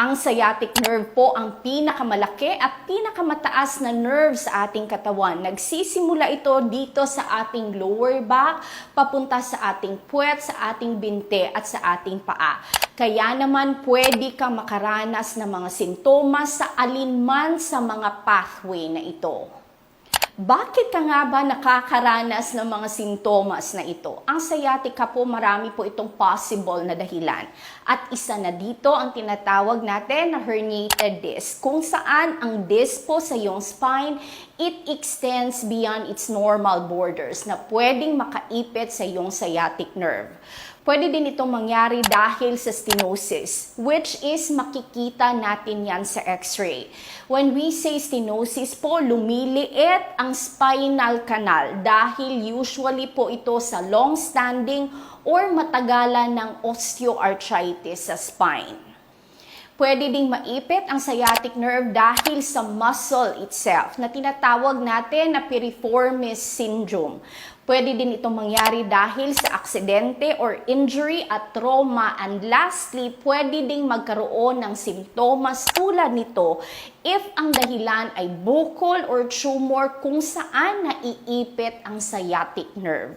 Ang sciatic nerve po ang pinakamalaki at pinakamataas na nerve sa ating katawan. Nagsisimula ito dito sa ating lower back, papunta sa ating puwet, sa ating binte at sa ating paa. Kaya naman pwede ka makaranas ng mga sintomas sa alinman sa mga pathway na ito. Bakit ka nga ba nakakaranas ng mga sintomas na ito? Ang sciatica po, marami po itong possible na dahilan. At isa na dito ang tinatawag natin na herniated disc, kung saan ang disc po sa iyong spine, it extends beyond its normal borders na pwedeng makaipit sa iyong sciatic nerve. Pwede din itong mangyari dahil sa stenosis, which is makikita natin yan sa x-ray. When we say stenosis po, lumiliit ang spinal canal dahil usually po ito sa long-standing or matagalan ng osteoarthritis sa spine. Pwede ding maipit ang sciatic nerve dahil sa muscle itself na tinatawag natin na piriformis syndrome. Pwede din itong mangyari dahil sa aksidente or injury at trauma. And lastly, pwede ding magkaroon ng simptomas tulad nito if ang dahilan ay bukol or tumor kung saan naiipit ang sciatic nerve.